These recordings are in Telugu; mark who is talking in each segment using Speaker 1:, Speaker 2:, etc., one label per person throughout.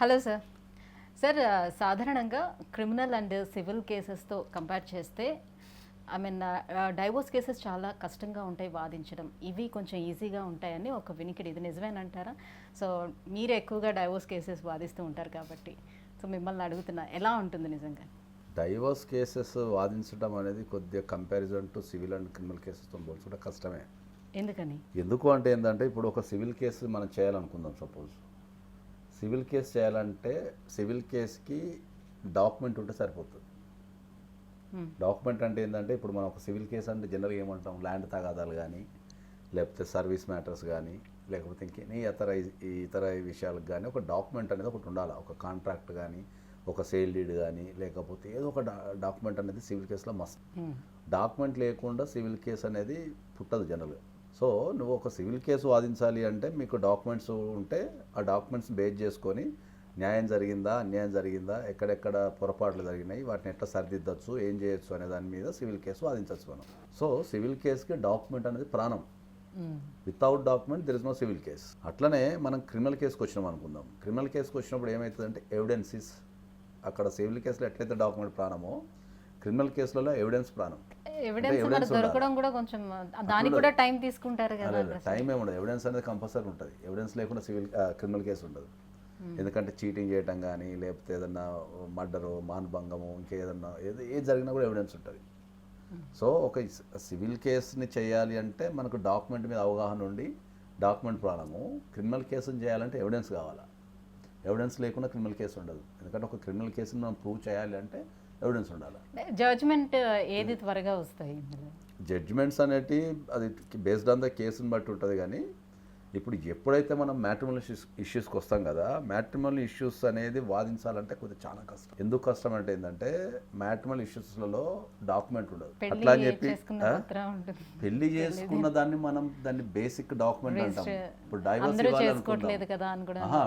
Speaker 1: Hello sir. సార్ సాధారణంగా క్రిమినల్ అండ్ సివిల్ కేసెస్తో కంపేర్ చేస్తే ఐ మీన్ డైవోర్స్ కేసెస్ చాలా కష్టంగా ఉంటాయి వాదించడం. ఇవి కొంచెం ఈజీగా ఉంటాయని ఒక వినికిడి. ఇది నిజమేనంటారా? సో మీరు ఎక్కువగా డైవోర్స్ కేసెస్ వాదిస్తూ ఉంటారు కాబట్టి. సో మిమ్మల్ని అడుగుతున్నా ఎలా ఉంటుంది నిజంగా?
Speaker 2: డైవర్స్ కేసెస్ వాదించడం అనేది కొద్దిగా comparison to civil and criminal కేసెస్తో పోల్చుకుంటే కష్టమే.
Speaker 1: ఎందుకని?
Speaker 2: ఎందుకు అంటే ఏంటంటే ఇప్పుడు ఒక సివిల్ కేసు మనం చేయాలనుకుందాం సపోజ్. సివిల్ కేసు చేయాలంటే సివిల్ కేసుకి డాక్యుమెంట్ ఉంటే సరిపోతుంది
Speaker 1: Hmm.
Speaker 2: డాక్యుమెంట్ అంటే ఏంటంటే ఇప్పుడు మనం ఒక సివిల్ కేసు అంటే జనరల్గా ఏమంటాం ల్యాండ్ తగాదాలు కానీ లేకపోతే సర్వీస్ మ్యాటర్స్ కానీ లేకపోతే ఇంకేనీ ఇతర ఇతర విషయాలకు కానీ ఒక డాక్యుమెంట్ అనేది ఒకటి ఉండాలి ఒక కాంట్రాక్ట్ కానీ ఒక సేల్ డీడ్ కానీ లేకపోతే ఏదో ఒక డాక్యుమెంట్ అనేది సివిల్ కేసులో మస్ట్
Speaker 1: Hmm.
Speaker 2: డాక్యుమెంట్ లేకుండా సివిల్ కేసు అనేది పుట్టదు జనరల్గా సో నువ్వు ఒక సివిల్ కేసు వాదించాలి అంటే మీకు డాక్యుమెంట్స్ ఉంటే ఆ డాక్యుమెంట్స్ బేస్ చేసుకొని న్యాయం జరిగిందా అన్యాయం జరిగిందా ఎక్కడెక్కడ పొరపాట్లు జరిగినాయి వాటిని ఎట్లా సరిదిద్దచ్చు ఏం చేయొచ్చు అనే దాని మీద సివిల్ కేసు వాదించవచ్చు మనం. సో సివిల్ కేసుకి డాక్యుమెంట్ అనేది ప్రాణం. Without document there is no civil case అట్లనే మనం క్రిమినల్ కేసుకి వచ్చినాం అనుకుందాం. క్రిమినల్ కేసుకి వచ్చినప్పుడు ఏమవుతుందంటే ఎవిడెన్సెస్ అక్కడ సివిల్ కేసులో ఎట్లయితే డాక్యుమెంట్ ప్రాణమో క్రిమినల్ కేసులలో ఎవిడెన్స్ ప్రాణం.
Speaker 1: ఎవిడెన్స్ దొరకడం కూడా కొంచెం దానికి కూడా టైం తీసుకుంటారు కదా
Speaker 2: టైం ఏమి ఉండదు ఎవిడెన్స్ అనేది కంపల్సరీ ఉంటుంది. ఎవిడెన్స్ లేకుండా సివిల్ క్రిమినల్ కేసు ఉండదు. ఎందుకంటే చీటింగ్ చేయటం కానీ లేకపోతే ఏదన్నా మర్డరు మానభంగము ఇంకేదన్నా ఏది ఏది జరిగినా కూడా ఎవిడెన్స్ ఉంటుంది. సో ఒక సివిల్ కేసుని చేయాలి అంటే మనకు డాక్యుమెంట్ మీద అవగాహన ఉండి డాక్యుమెంట్ ప్రాణము క్రిమినల్ కేసుని చేయాలంటే ఎవిడెన్స్ కావాలా? ఎవిడెన్స్ లేకుండా క్రిమినల్ కేసు ఉండదు. ఎందుకంటే ఒక క్రిమినల్ కేసుని మనం ప్రూవ్ చేయాలి అంటే ఎవిడెన్స్ ఉండాలి.
Speaker 1: జడ్జ్మెంట్ ఏది త్వరగా వస్తాయి
Speaker 2: జడ్జిమెంట్స్ అనేటి అది బేస్డ్ ఆన్ ద కేసుని బట్టి ఉంటుంది కానీ ఇప్పుడు ఎప్పుడైతే మనం మ్యాట్రిమల్ ఇష్యూస్ ఇష్యూస్కి వస్తాం కదా మ్యాట్రిమల్ ఇష్యూస్ అనేది వాదించాలంటే కొద్దిగా చాలా కష్టం. ఎందుకు కష్టం అంటే ఏంటంటే మ్యాట్రిమల్ ఇష్యూస్లలో డాక్యుమెంట్ ఉండదు. అట్లా అని చెప్పి పెళ్ళి చేసుకున్న దాన్ని మనం దాన్ని బేసిక్ డాక్యుమెంట్ అంటాం. ఇప్పుడు డైవర్స్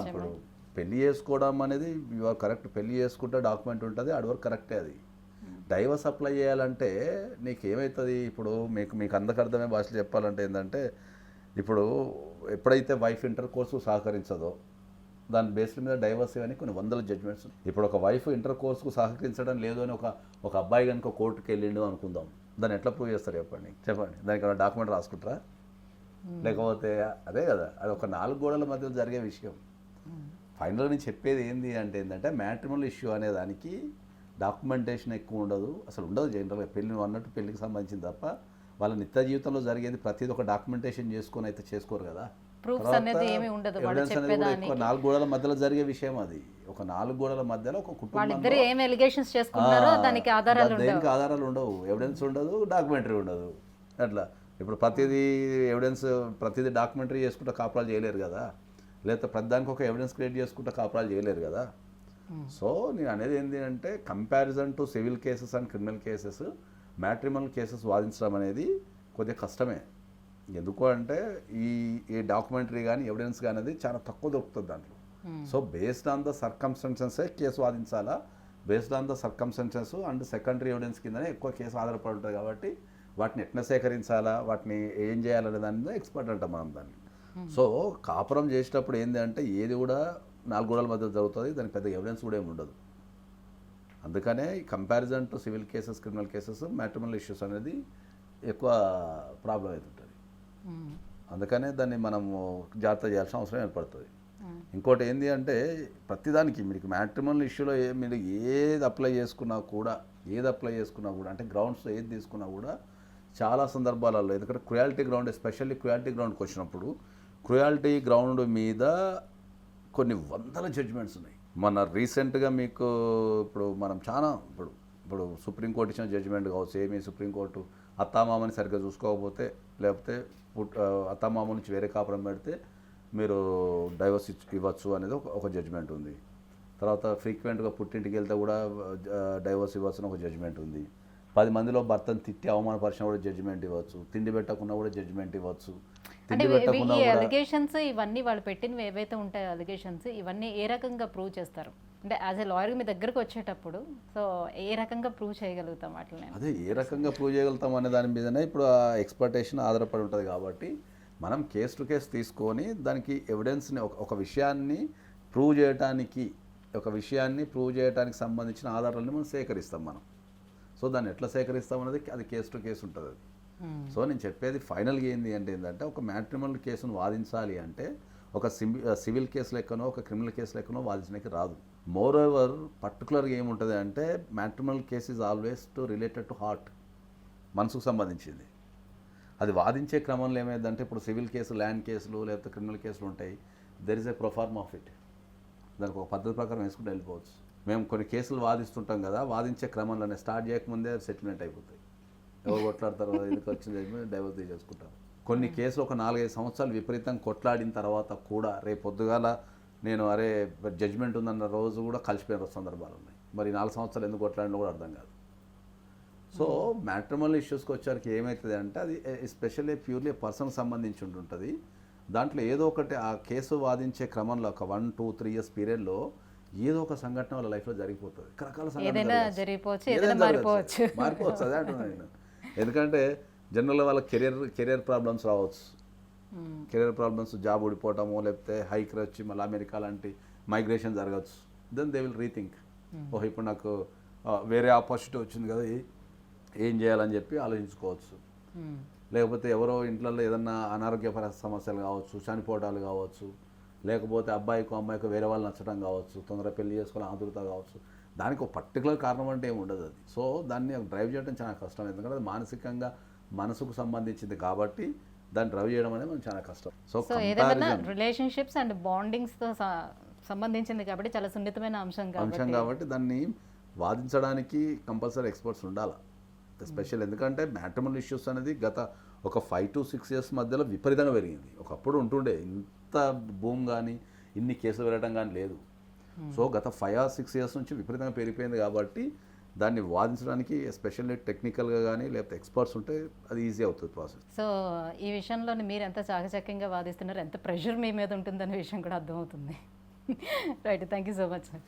Speaker 2: ఇప్పుడు పెళ్ళి చేసుకోవడం అనేది యువర్ కరెక్ట్ పెళ్ళి చేసుకుంటే డాక్యుమెంట్ ఉంటుంది అది వరకు కరెక్టే అది. డైవర్స్ అప్లై చేయాలంటే నీకు ఏమవుతుంది ఇప్పుడు మీకు మీకు అందరికి అర్థమయ్యే భాషలో చెప్పాలంటే ఏంటంటే ఇప్పుడు ఎప్పుడైతే వైఫ్ ఇంటర్ కోర్సు సహకరించదో దాని బేస్డ్ మీద డైవర్స్ ఇవన్నీ కొన్ని వందల జడ్జ్మెంట్స్ ఇప్పుడు ఒక వైఫ్ ఇంటర్ కోర్సుకు సహకరించడం లేదు అని ఒక ఒక అబ్బాయి కనుక కోర్టుకి వెళ్ళిండు అనుకుందాం దాన్ని ఎట్లా ప్రూవ్ చేస్తారు చెప్పండి? చెప్పండి. దానికి డాక్యుమెంట్ రాసుకుంటారా? లేకపోతే అదే కదా అది ఒక నాలుగు గోడల మధ్యలో జరిగే విషయం. ఫైనల్ నేను చెప్పేది ఏంది అంటే ఏంటంటే మ్యాట్రిమల్ ఇష్యూ అనే దానికి డాక్యుమెంటేషన్ ఎక్కువ ఉండదు. అసలు ఉండదు జనరల్గా. నువ్వు అన్నట్టు పెళ్ళికి సంబంధించింది తప్ప వాళ్ళ నిత్య జీవితంలో జరిగేది ప్రతిదీ ఒక డాక్యుమెంటేషన్ చేసుకొని అయితే చేసుకోరు కదా. తర్వాత
Speaker 1: అనేది ఏమీ ఉండదు.
Speaker 2: ఎక్కువ నాలుగు గోడల మధ్యలో జరిగే విషయం అది. ఒక నాలుగు గోడల మధ్యలో ఒక కుటుంబం
Speaker 1: ఏం ఎలిగేషన్స్ చేసుకున్నారో దానికి ఆధారాలు ఉండవు.
Speaker 2: దేనికి ఆధారాలు ఉండవు. ఎవిడెన్స్ ఉండదు డాక్యుమెంటరీ ఉండదు. అట్లా. ఇప్పుడు ప్రతిదీ ఎవిడెన్స్ ప్రతిదీ డాక్యుమెంటరీ చేసుకుంటే కాపురాలు చేయలేరు కదా. లేకపోతే ప్రతిదానికి ఒక ఎవిడెన్స్ క్రియేట్ చేసుకుంటే కాపురాలు చేయలేరు కదా. సో నేను అనేది ఏంటి అంటే comparison to civil cases and criminal cases matrimonial cases వాదించడం అనేది కొద్దిగా కష్టమే. ఎందుకు అంటే ఈ ఈ డాక్యుమెంటరీ కానీ ఎవిడెన్స్ కానీ అనేది చాలా తక్కువ దొరుకుతుంది దాంట్లో. సో బేస్డ్ ఆన్ ద సర్కమ్స్టెన్సెసే case వాదించాలా? Based on the circumstances and secondary evidence కిందనే ఎక్కువ కేసు ఆధారపడి ఉంటుంది కాబట్టి వాటిని ఎట్లా సేకరించాలా? వాటిని ఏం చేయాలనే దాని మీద ఎక్స్పర్ట్ అంటాం మనం దాన్ని. సో కాపురం చేసేటప్పుడు ఏంది అంటే ఏది కూడా నాలుగు గోడల మధ్య జరుగుతుంది దానికి పెద్ద ఎవిడెన్స్ కూడా ఏమి ఉండదు అందుకనే comparison to civil cases criminal cases matrimonial issues అనేది ఎక్కువ ప్రాబ్లం అవుతుంటుంది. అందుకనే దాన్ని మనము జాగ్రత్త చేయాల్సిన అవసరం ఏర్పడుతుంది. ఇంకోటి ఏంటి అంటే ప్రతిదానికి మీకు మ్యాట్రిమల్ ఇష్యూలో ఏ మీరు ఏది అప్లై చేసుకున్నా కూడా ఏది అప్లై చేసుకున్నా కూడా అంటే గ్రౌండ్స్ ఏది తీసుకున్నా కూడా చాలా సందర్భాలలో ఎందుకంటే క్రుయాలిటీ గ్రౌండ్ ఎస్పెషల్లీ క్రుయాలిటీ గ్రౌండ్కి వచ్చినప్పుడు క్రుయాలిటీ గ్రౌండ్ మీద కొన్ని వందల జడ్జిమెంట్స్ ఉన్నాయి. మన రీసెంట్గా మీకు ఇప్పుడు మనం చాలా ఇప్పుడు ఇప్పుడు సుప్రీంకోర్టు ఇచ్చిన జడ్జిమెంట్ కావచ్చు ఏమి సుప్రీంకోర్టు అత్తామామని సరిగ్గా చూసుకోకపోతే లేకపోతే పుట్ అత్తామామ నుంచి వేరే కాపురం పెడితే మీరు డైవర్స్ ఇవ్వచ్చు అనేది ఒక ఒక జడ్జిమెంట్ ఉంది. తర్వాత ఫ్రీక్వెంట్గా పుట్టింటికి వెళ్తే కూడా డైవర్స్ ఇవ్వచ్చు అని ఒక జడ్జిమెంట్ ఉంది. పది మందిలో భర్తను తిట్టి అవమానపరిచిన కూడా జడ్జిమెంట్ ఇవ్వచ్చు. తిండి పెట్టకుండా కూడా జడ్జిమెంట్ ఇవ్వచ్చు.
Speaker 1: అంటే ఈ అలిగేషన్స్ ఇవన్నీ వాళ్ళు పెట్టినవి ఏవైతే ఉంటాయో అలిగేషన్స్ ఇవన్నీ ఏ రకంగా ప్రూవ్ చేస్తారు? అంటే యాజ్ ఎ లాయర్ మీ దగ్గరకు వచ్చేటప్పుడు సో ఏ రకంగా ప్రూవ్ చేయగలుగుతాం వాటిని
Speaker 2: అదే ఏ రకంగా ప్రూవ్ చేయగలుగుతాం అనే దాని మీదనే ఇప్పుడు ఆ ఎక్స్పెక్టేషన్ ఆధారపడి ఉంటుంది కాబట్టి మనం కేస్ టు కేస్ తీసుకొని దానికి ఎవిడెన్స్ని ఒక ఒక విషయాన్ని ప్రూవ్ చేయడానికి ఒక విషయాన్ని ప్రూవ్ చేయడానికి సంబంధించిన ఆధారాలను మనం సేకరిస్తాం మనం. సో దాన్ని ఎట్లా సేకరిస్తాం అనేది అది కేసు టు కేసు ఉంటుంది అది.
Speaker 1: Hmm.
Speaker 2: సో నేను చెప్పేది ఫైనల్గా ఏంది అంటే ఏంటంటే ఒక మ్యాట్రిమల్ కేసును వాదించాలి అంటే ఒక సివిల్ కేసు లెక్కనో ఒక క్రిమినల్ కేసు లెక్కనో వాదించడానికి రాదు. మోర్ ఓవర్ పర్టికులర్గా ఏముంటుంది అంటే matrimonial case is always to related to heart మనసుకు సంబంధించింది. అది వాదించే క్రమంలో ఏమైందంటే ఇప్పుడు సివిల్ కేసు ల్యాండ్ కేసులు లేకపోతే క్రిమినల్ కేసులు ఉంటాయి there is a proforma of it దానికి ఒక పద్ధతి ప్రకారం వేసుకుంటూ వెళ్ళిపోవచ్చు. మేము కొన్ని కేసులు వాదిస్తుంటాం కదా వాదించే క్రమంలోనే స్టార్ట్ చేయకముందే సెటిల్మెంట్ అయిపోతాయి. ఎవరు కొట్లాడతారో ఎందుకు వచ్చింది డైవర్స్ చేసుకుంటారు కొన్ని కేసులు ఒక నాలుగైదు సంవత్సరాలు విపరీతంగా కొట్లాడిన తర్వాత కూడా రేపు పొద్దుగాల నేను అరే జడ్జ్మెంట్ ఉందన్న రోజు కూడా కలిసిపోయిన సందర్భాలు ఉన్నాయి. మరి నాలుగు సంవత్సరాలు ఎందుకు కొట్లాడినా కూడా అర్థం కాదు. సో మ్యాట్రిమల్ ఇష్యూస్కి వచ్చరికి ఏమవుతుంది అంటే అది ఎస్పెషల్లీ ప్యూర్లీ పర్సన్కి సంబంధించి ఉంటుంటుంది. దాంట్లో ఏదో ఒకటి ఆ కేసు వాదించే క్రమంలో ఒక వన్ టూ త్రీ ఇయర్స్ పీరియడ్లో ఏదో ఒక సంఘటన వాళ్ళ లైఫ్లో జరిగిపోతుంది. రకరకాల.
Speaker 1: మారిపోవచ్చు.
Speaker 2: మారిపోవచ్చు అదే అంటున్నాను నేను. ఎందుకంటే జనరల్గా వాళ్ళ కెరియర్ కెరియర్ ప్రాబ్లమ్స్ రావచ్చు.
Speaker 1: మ్మ్.
Speaker 2: కెరీర్ ప్రాబ్లమ్స్ జాబ్ ఊడిపోవటము లేకపోతే హైక్ వచ్చి మళ్ళీ అమెరికా లాంటి మైగ్రేషన్ జరగచ్చు. దెన్ దే విల్ రీథింక్ ఓహో ఇప్పుడు నాకు వేరే ఆపర్చునిటీ వచ్చింది కదా ఏ- చేయాలని చెప్పి ఆలోచించుకోవచ్చు.
Speaker 1: మ్మ్.
Speaker 2: లేకపోతే ఎవరో ఇంట్లో ఏదన్నా అనారోగ్యపర సమస్యలు కావచ్చు చనిపోవడాలు కావచ్చు లేకపోతే అబ్బాయికి అమ్మాయికి వేరే వాళ్ళు నచ్చడం కావచ్చు తొందరగా పెళ్ళి చేసుకోవాలి ఆదురుత కావచ్చు. దానికి ఒక పర్టికులర్ కారణం అంటే ఏమి ఉండదు అది. సో దాన్ని డ్రైవ్ చేయడం చాలా కష్టం. ఎందుకంటే అది మానసికంగా మనసుకు సంబంధించింది కాబట్టి దాన్ని డ్రైవ్ చేయడం అనేది మనకు చాలా కష్టం. సో కంపారిజన్
Speaker 1: రిలేషన్షిప్స్ అండ్ బాండింగ్స్తో స- సంబంధించింది కాబట్టి చాలా సున్నితమైన అంశం
Speaker 2: అంశం కాబట్టి. దాన్ని వాదించడానికి కంపల్సరీ ఎక్స్పర్ట్స్ ఉండాలి. ఎస్పెషల్ ఎందుకంటే మ్యాట్రిమల్ ఇష్యూస్ అనేది గత ఒక ఫైవ్ టు సిక్స్ ఇయర్స్ మధ్యలో విపరీతంగా పెరిగింది. ఒకప్పుడు ఉంటుండే ఇంత భూమి కానీ ఇన్ని కేసులు వెళ్ళడం కానీ లేదు. సో గత ఫైవ్ ఆర్ సిక్స్ ఇయర్స్ నుంచి విపరీతంగా పెరిగిపోయింది కాబట్టి దాన్ని వాదించడానికి ఎస్పెషల్లీ టెక్నికల్గా కానీ లేకపోతే ఎక్స్పర్ట్స్ ఉంటే అది ఈజీ అవుతుంది ప్రాసెస్
Speaker 1: సో ఈ విషయంలో మీరు ఎంత చాకచక్యంగా వాదిస్తున్నారు ఎంత ప్రెషర్ మీ మీద ఉంటుందనే విషయం కూడా అర్థమవుతుంది. Right thank you so much sir